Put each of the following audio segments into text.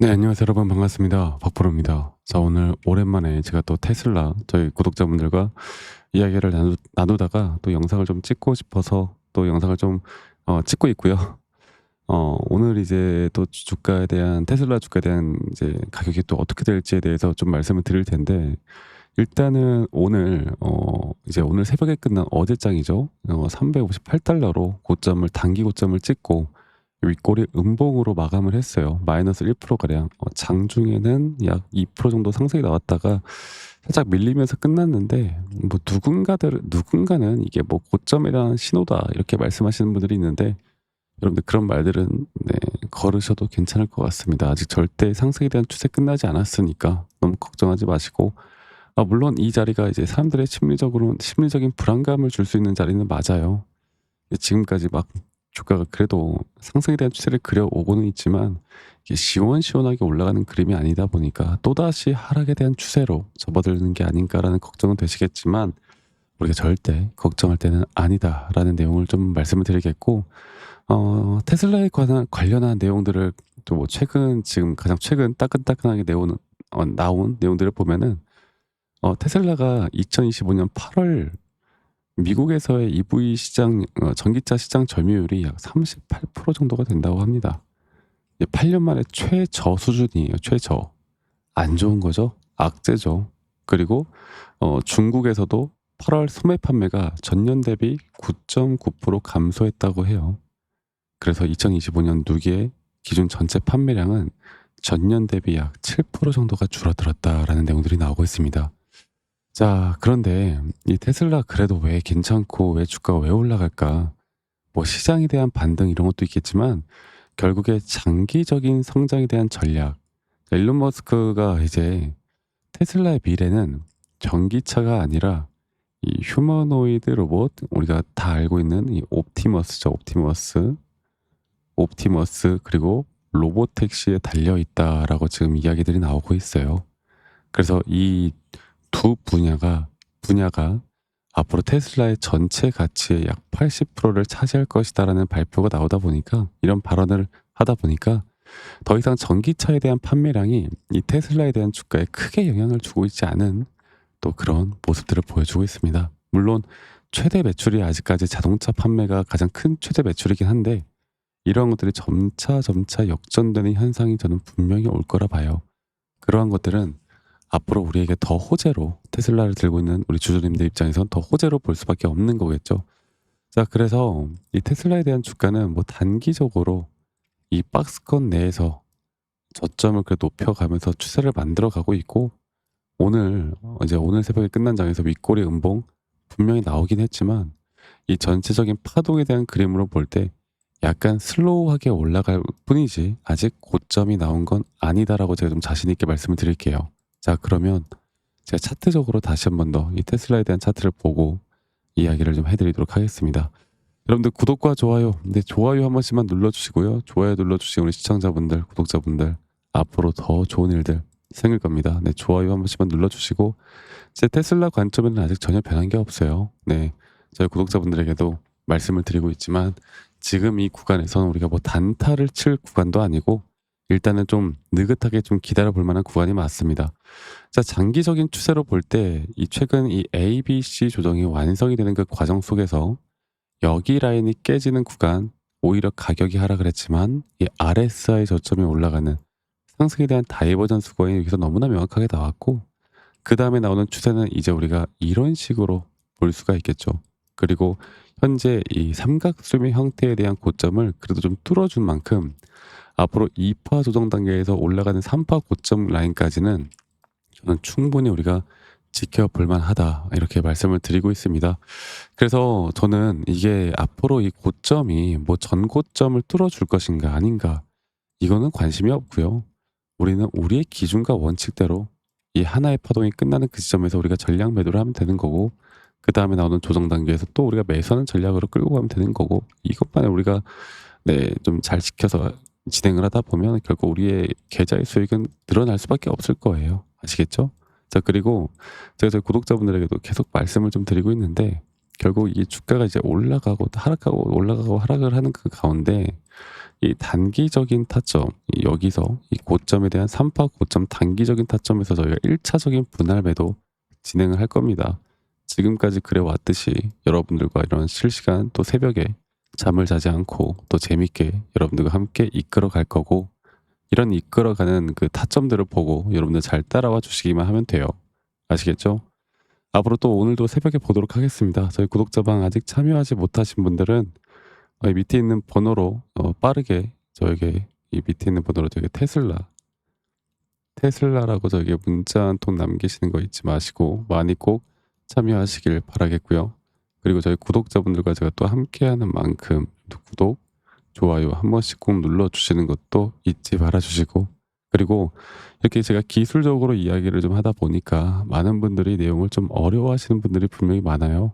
네, 안녕하세요, 여러분. 반갑습니다. 박프로입니다. 자, 오늘 오랜만에 제가 또 테슬라 저희 구독자분들과 이야기를 나누, 나누 다가 또 영상을 좀 찍고 싶어서 또 영상을 좀 어, 찍고 있고요. 어, 오늘 이제 또 주가에 대한 테슬라 주가에 대한 이제 가격이 또 어떻게 될지에 대해서 좀 말씀을 드릴 텐데 일단은 오늘 어, 이제 오늘 새벽에 끝난 어제장이죠. 어, 358달러로 고점을 단기 고점을 찍고 윗골이 음봉으로 마감을 했어요. 마이너스 1%가량. 어, 장중에는 약 2% 정도 상승이 나왔다가 살짝 밀리면서 끝났는데 뭐 누군가들 누군가는 이게 뭐 고점에 대한 신호다 이렇게 말씀하시는 분들이 있는데 여러분들 그런 말들은 네, 걸으셔도 괜찮을 것 같습니다. 아직 절대 상승에 대한 추세 끝나지 않았으니까 너무 걱정하지 마시고 아, 물론 이 자리가 이제 사람들의 심리적으로 심리적인 불안감을 줄 수 있는 자리는 맞아요. 지금까지 막 주가가 그래도 상승에 대한 추세를 그려오고는 있지만 시원시원하게 올라가는 그림이 아니다 보니까 또다시 하락에 대한 추세로 접어드는 게 아닌가라는 걱정은 되시겠지만 우리가 절대 걱정할 때는 아니다라는 내용을 좀 말씀을 드리겠고 어, 테슬라에 관한 관련한 내용들을 또 뭐 최근 지금 가장 최근 따끈따끈하게 내오는 어, 나온 내용들을 보면은 어, 테슬라가 2025년 8월 미국에서의 EV 시장 어, 전기차 시장 점유율이 약 38% 정도가 된다고 합니다. 8년 만에 최저 수준이에요. 최저. 안 좋은 거죠. 악재죠. 그리고 어, 중국에서도 8월 소매 판매가 전년 대비 9.9% 감소했다고 해요. 그래서 2025년 누기의 기준 전체 판매량은 전년 대비 약 7% 정도가 줄어들었다라는 내용들이 나오고 있습니다. 자, 그런데 이 테슬라 그래도 왜 괜찮고 왜 주가가 왜 올라갈까? 뭐 시장에 대한 반등 이런 것도 있겠지만 결국에 장기적인 성장에 대한 전략. 일론 머스크가 이제 테슬라의 미래는 전기차가 아니라 이 휴머노이드 로봇 우리가 다 알고 있는 이 옵티머스죠. 옵티머스. 옵티머스 그리고 로봇 택시에 달려 있다라고 지금 이야기들이 나오고 있어요. 그래서 이 두 분야가 분야가 앞으로 테슬라의 전체 가치의 약 80%를 차지할 것이다라는 발표가 나오다 보니까 이런 발언을 하다 보니까 더 이상 전기차에 대한 판매량이 이 테슬라에 대한 주가에 크게 영향을 주고 있지 않은 또 그런 모습들을 보여주고 있습니다. 물론 최대 매출이 아직까지 자동차 판매가 가장 큰 최대 매출이긴 한데 이러한 것들이 점차 점차 역전되는 현상이 저는 분명히 올 거라 봐요. 그러한 것들은 앞으로 우리에게 더 호재로 테슬라를 들고 있는 우리 주주님들 입장에선 더 호재로 볼 수밖에 없는 거겠죠. 자, 그래서 이 테슬라에 대한 주가는 뭐 단기적으로 이 박스권 내에서 저점을 그 높여가면서 추세를 만들어 가고 있고 오늘 이제 오늘 새벽에 끝난 장에서 윗꼬리 음봉 분명히 나오긴 했지만 이 전체적인 파동에 대한 그림으로 볼 때 약간 슬로우하게 올라갈 뿐이지 아직 고점이 나온 건 아니다라고 제가 좀 자신 있게 말씀을 드릴게요. 자, 그러면 제가 차트적으로 다시 한 번 더 이 테슬라에 대한 차트를 보고 이야기를 좀 해드리도록 하겠습니다. 여러분들 구독과 좋아요, 네, 좋아요 한 번씩만 눌러주시고요. 좋아요 눌러주신 우리 시청자분들, 구독자분들 앞으로 더 좋은 일들 생길 겁니다. 네, 좋아요 한 번씩만 눌러주시고 제 테슬라 관점에는 아직 전혀 변한 게 없어요. 네, 저희 구독자분들에게도 말씀을 드리고 있지만 지금 이 구간에서는 우리가 뭐 단타를 칠 구간도 아니고 일단은 좀 느긋하게 좀 기다려 볼 만한 구간이 맞습니다. 자, 장기적인 추세로 볼 때 이 최근 이 A, B, C 조정이 완성이 되는 그 과정 속에서 여기 라인이 깨지는 구간 오히려 가격이 하락을 했지만 이 RSI 저점이 올라가는 상승에 대한 다이버전 수거이 여기서 너무나 명확하게 나왔고 그 다음에 나오는 추세는 이제 우리가 이런 식으로 볼 수가 있겠죠. 그리고 현재 이 삼각수미 형태에 대한 고점을 그래도 좀 뚫어준 만큼 앞으로 2파 조정 단계에서 올라가는 3파 고점 라인까지는 저는 충분히 우리가 지켜볼 만하다 이렇게 말씀을 드리고 있습니다. 그래서 저는 이게 앞으로 이 고점이 뭐 전고점을 뚫어줄 것인가 아닌가 이거는 관심이 없고요. 우리는 우리의 기준과 원칙대로 이 하나의 파동이 끝나는 그 지점에서 우리가 전략 매도를 하면 되는 거고 그 다음에 나오는 조정 단계에서 또 우리가 매수하는 전략으로 끌고 가면 되는 거고 이것만 우리가 네 좀 잘 지켜서 진행을 하다 보면 결국 우리의 계좌의 수익은 늘어날 수밖에 없을 거예요. 아시겠죠? 자, 그리고 제가 저희 구독자분들에게도 계속 말씀을 좀 드리고 있는데 결국 이 주가가 이제 올라가고 하락하고 올라가고 하락을 하는 그 가운데 이 단기적인 타점, 이 여기서 이 고점에 대한 3파 고점 단기적인 타점에서 저희가 1차적인 분할 매도 진행을 할 겁니다. 지금까지 그래 왔듯이 여러분들과 이런 실시간 또 새벽에 잠을 자지 않고 또 재밌게 여러분들과 함께 이끌어 갈 거고 이런 이끌어가는 그 타점들을 보고 여러분들 잘 따라와 주시기만 하면 돼요. 아시겠죠? 앞으로 또 오늘도 새벽에 보도록 하겠습니다. 저희 구독자방 아직 참여하지 못하신 분들은 밑에 있는 번호로 어, 빠르게 저에게 이 밑에 있는 번호로 저에게 테슬라 테슬라라고 저에게 문자 한 통 남기시는 거 잊지 마시고 많이 꼭 참여하시길 바라겠고요. 그리고 저희 구독자분들과 제가 또 함께하는 만큼 또 구독, 좋아요 한 번씩 꼭 눌러주시는 것도 잊지 말아주시고 그리고 이렇게 제가 기술적으로 이야기를 좀 하다 보니까 많은 분들이 내용을 좀 어려워하시는 분들이 분명히 많아요.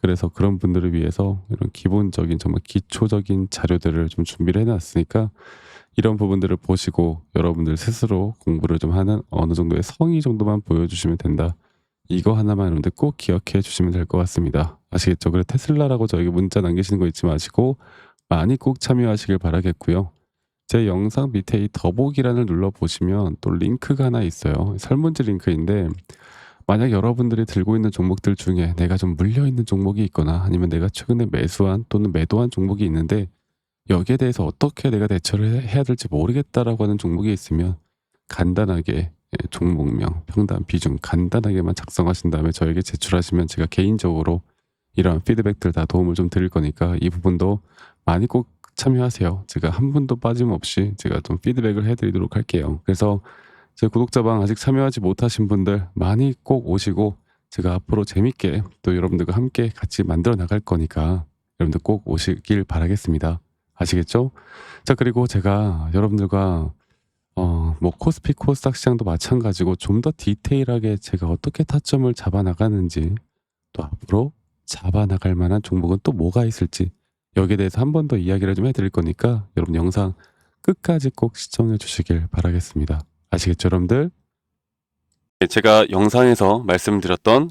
그래서 그런 분들을 위해서 이런 기본적인 정말 기초적인 자료들을 좀 준비를 해놨으니까 이런 부분들을 보시고 여러분들 스스로 공부를 좀 하는 어느 정도의 성의 정도만 보여주시면 된다. 이거 하나만 여러분들 꼭 기억해 주시면 될 것 같습니다. 아시겠죠? 그래 테슬라라고 저에게 문자 남기시는 거 잊지 마시고 많이 꼭 참여하시길 바라겠고요. 제 영상 밑에 이 더보기란을 눌러 보시면 또 링크가 하나 있어요. 설문지 링크인데 만약 여러분들이 들고 있는 종목들 중에 내가 좀 물려 있는 종목이 있거나 아니면 내가 최근에 매수한 또는 매도한 종목이 있는데 여기에 대해서 어떻게 내가 대처를 해- 해야 될지 모르겠다라고 하는 종목이 있으면 간단하게 예, 종목명, 평단, 비중 간단하게만 작성하신 다음에 저에게 제출하시면 제가 개인적으로 이런 피드백들 다 도움을 좀 드릴 거니까 이 부분도 많이 꼭 참여하세요. 제가 한 분도 빠짐없이 제가 좀 피드백을 해드리도록 할게요. 그래서 제 구독자방 아직 참여하지 못하신 분들 많이 꼭 오시고 제가 앞으로 재밌게 또 여러분들과 함께 같이 만들어 나갈 거니까 여러분들 꼭 오시길 바라겠습니다. 아시겠죠? 자 그리고 제가 여러분들과 어, 뭐 코스피 코스닥 시장도 마찬가지고 좀 더 디테일하게 제가 어떻게 타점을 잡아 나가는지 또 앞으로 잡아 나갈 만한 종목은 또 뭐가 있을지 여기에 대해서 한 번 더 이야기를 좀 해드릴 거니까 여러분 영상 끝까지 꼭 시청해 주시길 바라겠습니다. 아시겠죠, 여러분들? 제가 영상에서 말씀드렸던